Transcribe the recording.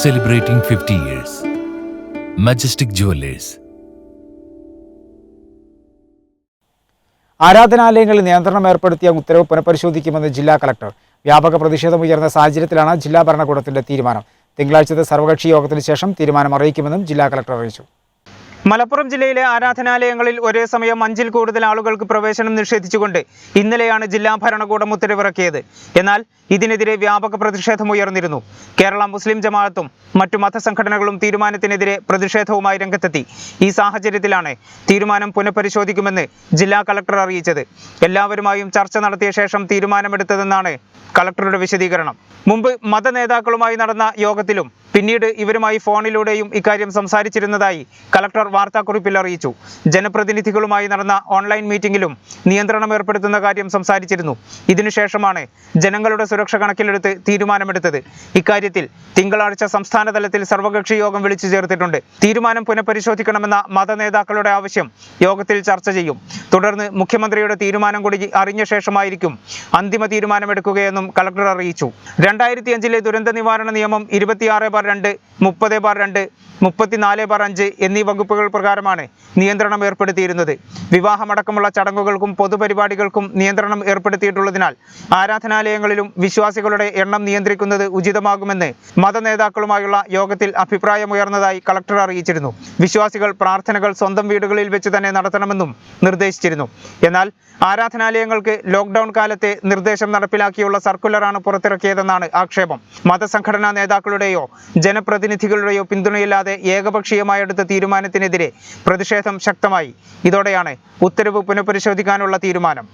celebrating 50 years. Majestic Jewelers. ആരാധനാലയങ്ങളിൽ നിയന്ത്രണം ഏർപ്പെടുത്തിയ ഉത്തരവ് പുനഃപരിശോധിക്കുമെന്ന് ജില്ലാ കളക്ടർ വ്യാപക പ്രതിഷേധം ഉയർന്ന സാഹചര്യത്തിലാണ് ജില്ലാ ഭരണകൂടത്തിന്റെ തീരുമാനം തിങ്കളാഴ്ചത്തെ സർവകക്ഷി യോഗത്തിന് ശേഷം തീരുമാനം അറിയിക്കുമെന്നും ജില്ലാ കളക്ടർ അറിയിച്ചു മലപ്പുറം ജില്ലയിലെ ആരാധനാലയങ്ങളിൽ ഒരേ സമയം അഞ്ചിൽ കൂടുതൽ ആളുകൾക്ക് പ്രവേശനം നിഷേധിച്ചുകൊണ്ട് ഇന്നലെയാണ് ജില്ലാ ഭരണകൂടം ഉത്തരവിറക്കിയത്. എന്നാൽ ഇതിനെതിരെ വ്യാപക പ്രതിഷേധം ഉയർന്നിരുന്നു. കേരള മുസ്ലിം ജമാഅത്തും മറ്റു മതസംഘടനകളും തീരുമാനത്തിനെതിരെ പ്രതിഷേധവുമായി രംഗത്തെത്തി. ഈ സാഹചര്യത്തിലാണ് തീരുമാനം പുനഃപരിശോധിക്കുമെന്ന് ജില്ലാ കളക്ടർ അറിയിച്ചത്. എല്ലാവരുമായും ചർച്ച നടത്തിയ ശേഷം തീരുമാനമെടുത്തതെന്നാണ് കളക്ടറുടെ വിശദീകരണം. മുമ്പ് മത നേതാക്കളുമായി നടന്ന യോഗത്തിലും പിന്നീട് ഇവരുമായി ഫോണിലൂടെയും ഇക്കാര്യം സംസാരിച്ചിരുന്നതായി കളക്ടർ വാർത്താക്കുറിപ്പിൽ അറിയിച്ചു. ജനപ്രതിനിധികളുമായി നടന്ന ഓൺലൈൻ മീറ്റിംഗിലും നിയന്ത്രണം ഏർപ്പെടുത്തുന്ന കാര്യം സംസാരിച്ചിരുന്നു. ഇതിനുശേഷമാണ് ജനങ്ങളുടെ സുരക്ഷ കണക്കിലെടുത്ത് തീരുമാനമെടുത്തത്. ഇക്കാര്യത്തിൽ തിങ്കളാഴ്ച സംസ്ഥാനതലത്തിൽ സർവകക്ഷി യോഗം വിളിച്ചു ചേർത്തിട്ടുണ്ട്. തീരുമാനം പുനഃപരിശോധിക്കണമെന്ന മത നേതാക്കളുടെ ആവശ്യം യോഗത്തിൽ ചർച്ച ചെയ്യും. തുടർന്ന് മുഖ്യമന്ത്രിയുടെ തീരുമാനം കൂടി അറിഞ്ഞ ശേഷമായിരിക്കും അന്തിമ തീരുമാനമെടുക്കുകയെന്നും കളക്ടർ അറിയിച്ചു. രണ്ടായിരത്തി അഞ്ചിലെ ദുരന്ത നിവാരണ നിയമം ഇരുപത്തിയാറ് ബാർ രണ്ട് മുപ്പത് ബാർ രണ്ട് മുപ്പത്തിനാല് ബാർ അഞ്ച് എന്നീ വകുപ്പുകൾ പ്രകാരമാണ് നിയന്ത്രണം ഏർപ്പെടുത്തിയിരുന്നത്. വിവാഹമടക്കമുള്ള ചടങ്ങുകൾക്കും പൊതുപരിപാടികൾക്കും നിയന്ത്രണം ഏർപ്പെടുത്തിയിട്ടുള്ളതിനാൽ ആരാധനാലയങ്ങളിലും വിശ്വാസികളുടെ എണ്ണം നിയന്ത്രിക്കുന്നത് ഉചിതമാകുമെന്ന് മതനേതാക്കളുമായുള്ള യോഗത്തിൽ അഭിപ്രായമുയർന്നതായി കളക്ടർ അറിയിച്ചിരുന്നു. വിശ്വാസികൾ പ്രാർത്ഥനകൾ സ്വന്തം വീടുകളിൽ വെച്ച് തന്നെ നടത്തണമെന്നും നിർദ്ദേശിച്ചിരുന്നു. എന്നാൽ ആരാധനാലയങ്ങൾക്ക് ലോക്ക്ഡൌൺ കാലത്തെ നിർദ്ദേശം നടപ്പിലാക്കിയുള്ള സർക്കുലറാണ് പുറത്തിറക്കിയതെന്നാണ് ആക്ഷേപം. മതസംഘടനാ നേതാക്കളുടെയോ ജനപ്രതിനിധികളുടെയോ പിന്തുണയില്ലാതെ ഏകപക്ഷീയമായി എടുത്ത തീരുമാനത്തിനെതിരെ പ്രതിഷേധം ശക്തമായി. ഇതോടെയാണ് ഉത്തരവ് പുനഃപരിശോധിക്കാനുള്ള തീരുമാനം.